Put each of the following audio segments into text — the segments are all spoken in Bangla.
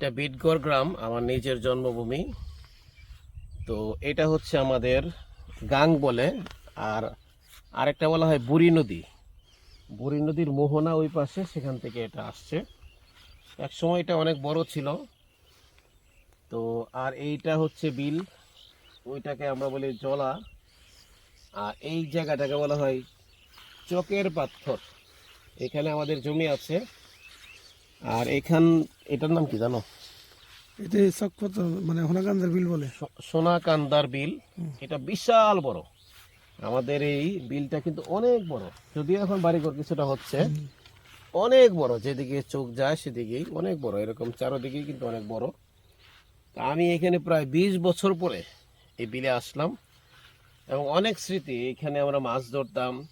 এটা বিটগড় গ্রাম, আমার নিজের জন্মভূমি। তো এটা হচ্ছে আমাদের গাং বলে, আর আরেকটা বলা হয় বুড়ি নদী। বুড়ি নদীর মোহনা ওই পাশে, সেখান থেকে এটা আসছে। এক সময় এটা অনেক বড় ছিল। তো আর এইটা হচ্ছে বিল, ওইটাকে আমরা বলি জলা। আর এই জায়গাটাকে বলা হয় চকের পাথর। এখানে আমাদের জমি আছে। আর এখান এটার নাম কি জানো? এটা চকপত মানে হোনাকান্দার বিল বলে। সোনাকান্দার বিল। এটা বিশাল বড়। আমাদের এই বিলটা কিন্তু অনেক বড়। যদিও এখন বাড়িঘর কিছুটা হচ্ছে অনেক বড়। যেদিকে চোখ যায় সেদিকেই অনেক বড়। এরকম চারোদিকেই কিন্তু অনেক বড়। তা আমি এখানে প্রায় বিশ বছর পরে এই বিলে আসলাম। এবং অনেক স্মৃতি। এখানে আমরা মাছ ধরতাম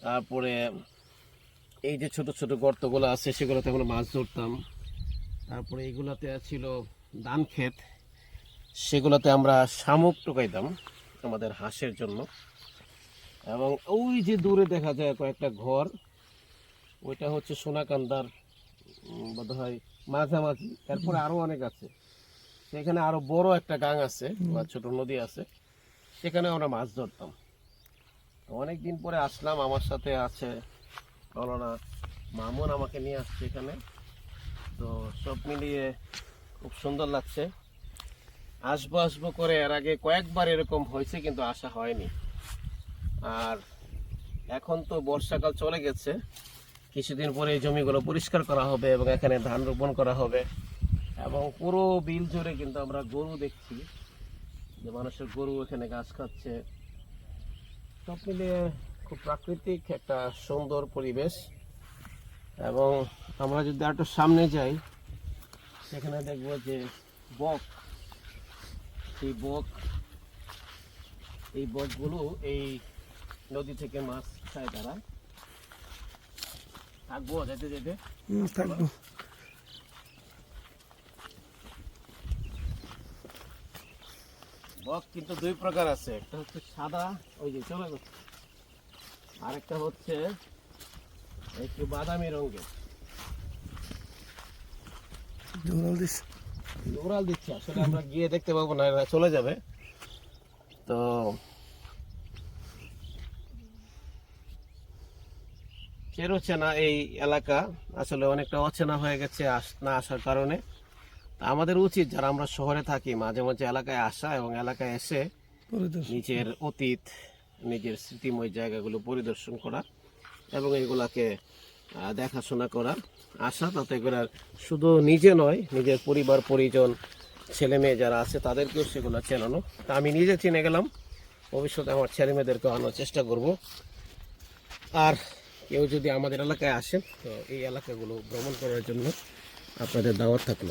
তারপরে এই যে ছোট ছোট গর্তগুলো আছে সেগুলোতে আমরা মাছ ধরতাম। তারপরে এইগুলাতে ছিল ধান ক্ষেত। সেগুলোতে আমরা শামুক টোকাইতাম আমাদের হাঁসের জন্য। এবং ওই যে দূরে দেখা যায় কয়েকটা ঘর ওইটা হচ্ছে সোনাকান্দার বোধ হয় মাঝামাঝি। তারপরে আরও অনেক আছে। সেখানে আরও বড় একটা গাং আছে বা ছোট নদী আছে। সেখানে আমরা মাছ ধরতাম। অনেক দিন পরে আসলাম আমার সাথে আছে মৌলানা মামুন আমাকে নিয়ে আসছে এখানে। তো সব মিলিয়ে খুব সুন্দর লাগছে। আসব আসব করে এর আগে কয়েকবার এরকম হয়েছে, কিন্তু আসা হয়নি। আর এখন তো বর্ষাকাল চলে গেছে। কিছুদিন পরে এই জমিগুলো পরিষ্কার করা হবে এবং এখানে ধান রোপণ করা হবে। এবং পুরো বিল জুড়ে কিন্তু আমরা গরু দেখছি। যে মানুষের গরু এখানে গাছ খাচ্ছে। সব মিলিয়ে খুব প্রাকৃতিক একটা সুন্দর পরিবেশ। এবং আমরা যদি একটু সামনে যাই সেখানে দেখব যে বক সেই বক এই বকগুলো এই নদী থেকে মাছ খায় তারা। থাকব যেতে যেতে? থাকব। বক কিন্তু দুই প্রকার আছে একটা হচ্ছে সাদা ওই যে চলে গেছে আরেকটা হচ্ছে একটু বাদামি রঙের। জঙ্গল দিস ওরাল দিচ্ছে আসলে আমরা গিয়ে দেখতে পাবো না এরা চলে যাবে। তো চেনা এই এলাকা আসলে অনেকটা অচেনা হয়ে গেছে আস- না আসার কারণে। তা আমাদের উচিত যারা আমরা শহরে থাকি মাঝে মাঝে এলাকায় আসা এবং এলাকায় এসে নিজের অতীত নিজের স্মৃতিময় জায়গাগুলো পরিদর্শন করা এবং এগুলাকে দেখাশোনা করা। আশা, তাতে করে শুধু নিজে নয়, নিজের পরিবার, পরিজন ছেলে মেয়ে যারা আছে তাদেরকেও সেগুলো চেনানো। তা আমি নিজে চিনে গেলাম। ভবিষ্যতে আমার ছেলে মেয়েদেরকে আনার চেষ্টা করব। আর কেউ যদি আমাদের এলাকায় আসেন তো এই এলাকাগুলো ভ্রমণ করার জন্য আপনাদের দাওয়াত থাকল।